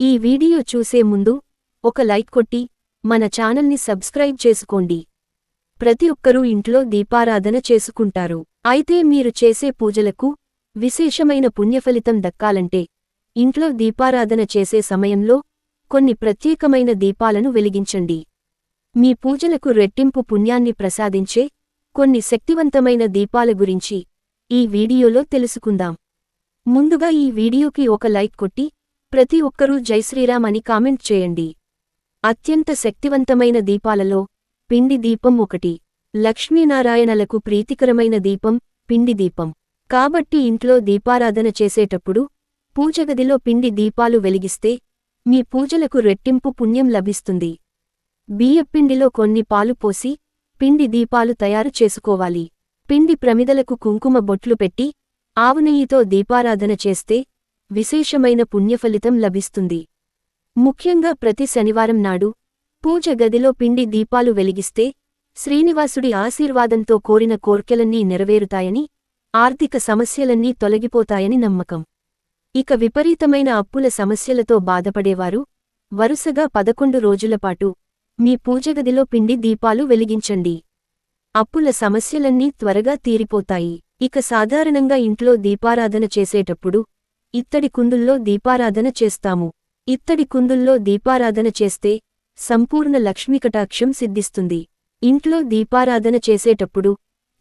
ఈ వీడియో చూసే ముందు ఒక లైక్ కొట్టి మన ఛానల్ని సబ్స్క్రైబ్ చేసుకోండి. ప్రతి ఒక్కరూ ఇంట్లో దీపారాధన చేసుకుంటారు. అయితే మీరు చేసే పూజలకు విశేషమైన పుణ్యఫలితం దక్కాలంటే ఇంట్లో దీపారాధన చేసే సమయంలో కొన్ని ప్రత్యేకమైన దీపాలను వెలిగించండి. మీ పూజలకు రెట్టింపు పుణ్యాన్ని ప్రసాదించే కొన్ని శక్తివంతమైన దీపాల గురించి ఈ వీడియోలో తెలుసుకుందాం. ముందుగా ఈ వీడియోకి ఒక లైక్ కొట్టి ప్రతి ఒక్కరూ జైశ్రీరామ్ అని కామెంట్ చేయండి. అత్యంత శక్తివంతమైన దీపాలలో పిండి దీపం ఒకటి. లక్ష్మీనారాయణలకు ప్రీతికరమైన దీపం పిండి దీపం. కాబట్టి ఇంట్లో దీపారాధన చేసేటప్పుడు పూజగదిలో పిండి దీపాలు వెలిగిస్తే మీ పూజలకు రెట్టింపు పుణ్యం లభిస్తుంది. బియ్యపిండిలో కొన్ని పాలు పోసి పిండి దీపాలు తయారు చేసుకోవాలి. పిండి ప్రమిదలకు కుంకుమ బొట్లు పెట్టి ఆవునెయ్యితో దీపారాధన చేస్తే విశేషమైన పుణ్యఫలితం లభిస్తుంది. ముఖ్యంగా ప్రతి శనివారం నాడు పూజ గదిలో పిండి దీపాలు వెలిగిస్తే శ్రీనివాసుడి ఆశీర్వాదంతో కోరిన కోర్కెలన్నీ నెరవేరుతాయని ఆర్థిక సమస్యలన్నీ తొలగిపోతాయని నమ్మకం. ఇక విపరీతమైన అప్పుల సమస్యలతో బాధపడేవారు వరుసగా పదకొండు రోజులపాటు మీ పూజగదిలో పిండి దీపాలు వెలిగించండి. అప్పుల సమస్యలన్నీ త్వరగా తీరిపోతాయి. ఇక సాధారణంగా ఇంట్లో దీపారాధన చేసేటప్పుడు ఇత్తడి కుందుల్లో దీపారాధన చేస్తాము. ఇత్తడి కుందుల్లో దీపారాధన చేస్తే సంపూర్ణ లక్ష్మీకటాక్షం సిద్ధిస్తుంది. ఇంట్లో దీపారాధన చేసేటప్పుడు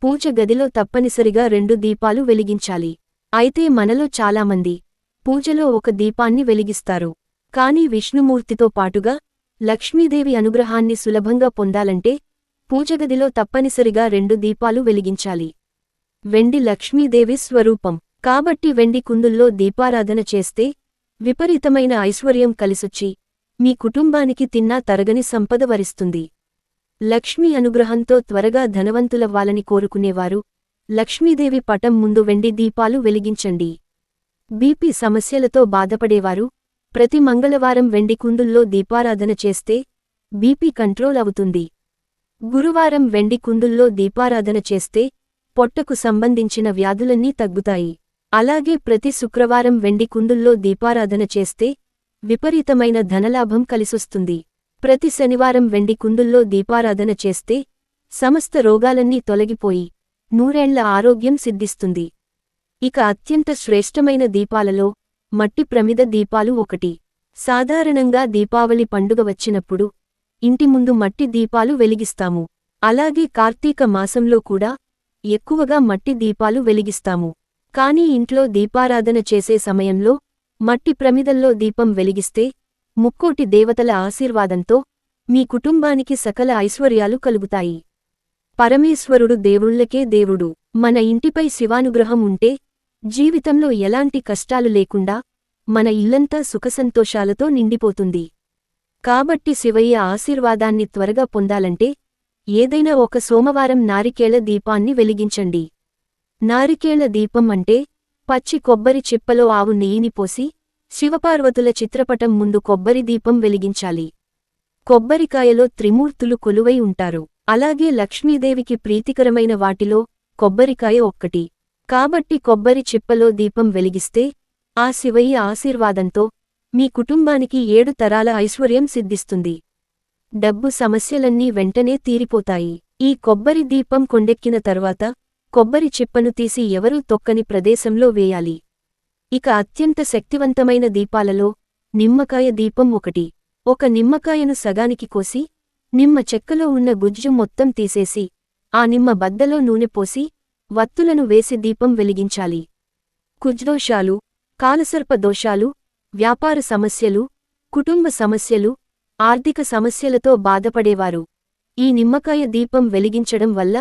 పూజ గదిలో తప్పనిసరిగా రెండు దీపాలు వెలిగించాలి. అయితే మనలో చాలామంది పూజలో ఒక దీపాన్ని వెలిగిస్తారు. కాని విష్ణుమూర్తితో పాటుగా లక్ష్మీదేవి అనుగ్రహాన్ని సులభంగా పొందాలంటే పూజగదిలో తప్పనిసరిగా రెండు దీపాలు వెలిగించాలి. వెండి లక్ష్మీదేవి స్వరూపం. కాబట్టి వెండి కుందుల్లో దీపారాధన చేస్తే విపరీతమైన ఐశ్వర్యం కలిసొచ్చి మీ కుటుంబానికి తిన్నా తరగని సంపద వరిస్తుంది. లక్ష్మీ అనుగ్రహంతో త్వరగా ధనవంతులవ్వాలని కోరుకునేవారు. లక్ష్మీదేవి పటం ముందు వెండి దీపాలు వెలిగించండి. బీపీ సమస్యలతో బాధపడేవారు. ప్రతి మంగళవారం వెండి కుందుల్లో దీపారాధన చేస్తే బీపీ కంట్రోల్ అవుతుంది. గురువారం వెండి కుందుల్లో దీపారాధన చేస్తే పొట్టకు సంబంధించిన వ్యాధులన్నీ తగ్గుతాయి. అలాగే ప్రతి శుక్రవారం వెండి కుందుల్లో దీపారాధన చేస్తే విపరీతమైన ధనలాభం కలిసొస్తుంది. ప్రతి శనివారం వెండి కుందుల్లో దీపారాధన చేస్తే సమస్త రోగాలన్నీ తొలగిపోయి నూరేళ్ళ ఆరోగ్యం సిద్ధిస్తుంది. ఇక అత్యంత శ్రేష్టమైన దీపాలలో మట్టి ప్రమిద దీపాలు ఒకటి. సాధారణంగా దీపావళి పండుగ వచ్చినప్పుడు ఇంటి ముందు మట్టి దీపాలు వెలిగిస్తాము. అలాగే కార్తీక మాసంలో కూడా ఎక్కువగా మట్టి దీపాలు వెలిగిస్తాము. కాని ఇంట్లో దీపారాధన చేసే సమయంలో మట్టి ప్రమిదల్లో దీపం వెలిగిస్తే ముక్కోటి దేవతల ఆశీర్వాదంతో మీ కుటుంబానికి సకల ఐశ్వర్యాలు కలుగుతాయి. పరమేశ్వరుడు దేవుళ్ళకే దేవుడు. మన ఇంటిపై శివానుగ్రహం ఉంటే జీవితంలో ఎలాంటి కష్టాలు లేకుండా మన ఇల్లంతా సుఖసంతోషాలతో నిండిపోతుంది. కాబట్టి శివయ్య ఆశీర్వాదాన్ని త్వరగా పొందాలంటే ఏదైనా ఒక సోమవారం నారికేళ దీపాన్ని వెలిగించండి. నారికేళ దీపం అంటే పచ్చి కొబ్బరి చిప్పలో ఆవు నెయ్యిని పోసి శివపార్వతుల చిత్రపటం ముందు కొబ్బరి దీపం వెలిగించాలి. కొబ్బరికాయలో త్రిమూర్తులు కొలువై ఉంటారు. అలాగే లక్ష్మీదేవికి ప్రీతికరమైన వాటిలో కొబ్బరికాయ ఒక్కటి. కాబట్టి కొబ్బరి చిప్పలో దీపం వెలిగిస్తే ఆ శివయ్య ఆశీర్వాదంతో మీ కుటుంబానికి ఏడు తరాల ఐశ్వర్యం సిద్ధిస్తుంది. డబ్బు సమస్యలన్నీ వెంటనే తీరిపోతాయి. ఈ కొబ్బరి దీపం కొండెక్కిన తరువాత కొబ్బరి చిప్పను తీసి ఎవరూ తొక్కని ప్రదేశంలో వేయాలి. ఇక అత్యంత శక్తివంతమైన దీపాలలో నిమ్మకాయ దీపం ఒకటి. ఒక నిమ్మకాయను సగానికి కోసి నిమ్మ చెక్కలో ఉన్న గుజ్జు మొత్తం తీసేసి ఆ నిమ్మ బద్దలో నూనె పోసి వత్తులను వేసి దీపం వెలిగించాలి. కుజ్దోషాలు కాలసర్ప దోషాలు వ్యాపార సమస్యలు కుటుంబ సమస్యలు ఆర్థిక సమస్యలతో బాధపడేవారు. ఈ నిమ్మకాయ దీపం వెలిగించడం వల్ల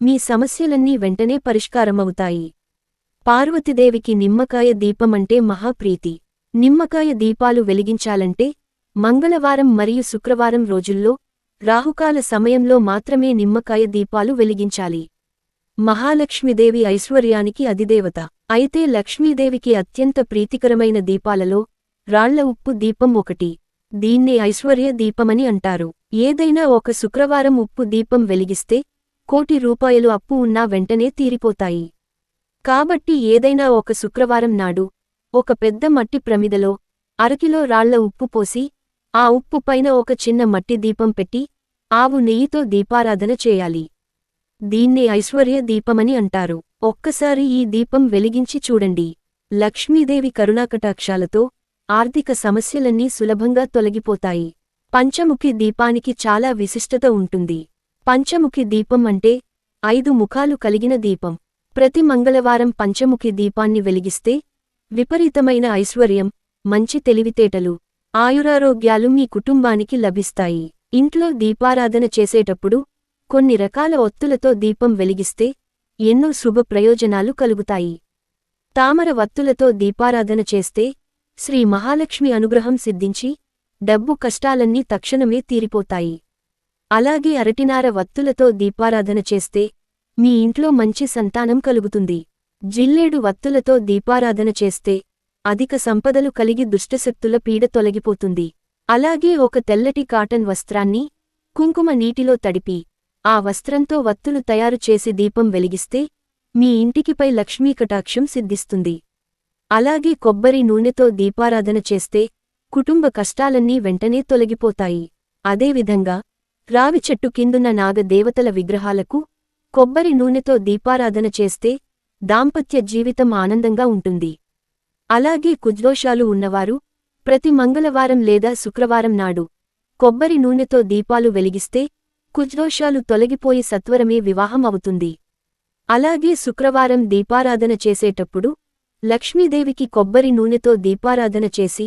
మీ సమస్యలన్నీ వెంటనే పరిష్కారమవుతాయి. పార్వతీదేవికి నిమ్మకాయ దీపమంటే మహాప్రీతి నిమ్మకాయ దీపాలు వెలిగించాలంటే మంగళవారం మరియు శుక్రవారం రోజుల్లో రాహుకాల సమయంలో మాత్రమే నిమ్మకాయ దీపాలు వెలిగించాలి. మహాలక్ష్మీదేవి ఐశ్వర్యానికి అధిదేవత. అయితే లక్ష్మీదేవికి అత్యంత ప్రీతికరమైన దీపాలలో రాళ్ళ ఉప్పు దీపం ఒకటి. దీన్నే ఐశ్వర్య దీపమని అంటారు. ఏదైనా ఒక శుక్రవారం ఉప్పు దీపం వెలిగిస్తే కోటి రూపాయలు అప్పు ఉన్నా వెంటనే తీరిపోతాయి. కాబట్టి ఏదైనా ఒక శుక్రవారం నాడు ఒక పెద్ద మట్టి ప్రమిదలో అరకిలో రాళ్ళ ఉప్పు పోసి ఆ ఉప్పు పైన ఒక చిన్న మట్టి దీపం పెట్టి ఆవు నెయ్యితో దీపారాధన చేయాలి. దీన్నే ఐశ్వర్య దీపమని అంటారు. ఒక్కసారి ఈ దీపం వెలిగించి చూడండి. లక్ష్మీదేవి కరుణాకటాక్షాలతో ఆర్థిక సమస్యలన్నీ సులభంగా తొలగిపోతాయి. పంచముఖి దీపానికి చాలా విశిష్టత ఉంటుంది. పంచముఖి దీపం అంటే ఐదు ముఖాలు కలిగిన దీపం. ప్రతి మంగళవారం పంచముఖి దీపాన్ని వెలిగిస్తే విపరీతమైన ఐశ్వర్యం మంచి తెలివితేటలు ఆయురారోగ్యాలు మీ కుటుంబానికి లభిస్తాయి. ఇంట్లో దీపారాధన చేసేటప్పుడు కొన్ని రకాల ఒత్తులతో దీపం వెలిగిస్తే ఎన్నో శుభ ప్రయోజనాలు కలుగుతాయి. తామర వత్తులతో దీపారాధన చేస్తే శ్రీ మహాలక్ష్మి అనుగ్రహం సిద్ధించి డబ్బు కష్టాలన్నీ తక్షణమే తీరిపోతాయి. అలాగే అరటినార వత్తులతో దీపారాధన చేస్తే మీ ఇంట్లో మంచి సంతానం కలుగుతుంది. జిల్లేడు వత్తులతో దీపారాధన చేస్తే అధిక సంపదలు కలిగి దుష్టశక్తుల పీడ తొలగిపోతుంది. అలాగే ఒక తెల్లటి కాటన్ వస్త్రాన్ని కుంకుమ నీటిలో తడిపి ఆ వస్త్రంతో వత్తులు తయారు చేసి దీపం వెలిగిస్తే మీ ఇంటికిపై లక్ష్మీ కటాక్షం సిద్ధిస్తుంది. అలాగే కొబ్బరి నూనెతో దీపారాధన చేస్తే కుటుంబ కష్టాలన్నీ వెంటనే తొలగిపోతాయి. అదేవిధంగా రావి చెట్టు కిందున్న నాగదేవతల విగ్రహాలకు కొబ్బరి నూనెతో దీపారాధన చేస్తే దాంపత్య జీవితం ఆనందంగా ఉంటుంది. అలాగే కుజ్దోషాలు ఉన్నవారు ప్రతి మంగళవారం లేదా శుక్రవారం నాడు కొబ్బరి నూనెతో దీపాలు వెలిగిస్తే కుజ్దోషాలు తొలగిపోయి సత్వరమే వివాహం అవుతుంది. అలాగే శుక్రవారం దీపారాధన చేసేటప్పుడు లక్ష్మీదేవికి కొబ్బరి నూనెతో దీపారాధన చేసి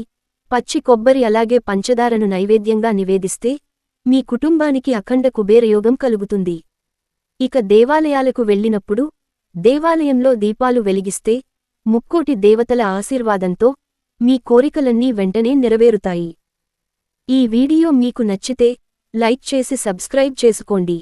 పచ్చి కొబ్బరి అలాగే పంచదారను నైవేద్యంగా నివేదిస్తే మీ కుటుంబానికి అఖండ కుబేరయోగం కలుగుతుంది. ఇక దేవాలయాలకు వెళ్ళినప్పుడు దేవాలయంలో దీపాలు వెలిగిస్తే ముక్కోటి దేవతల ఆశీర్వాదంతో మీ కోరికలన్నీ వెంటనే నెరవేరుతాయి. ఈ వీడియో మీకు నచ్చితే లైక్ చేసి సబ్స్క్రైబ్ చేసుకోండి.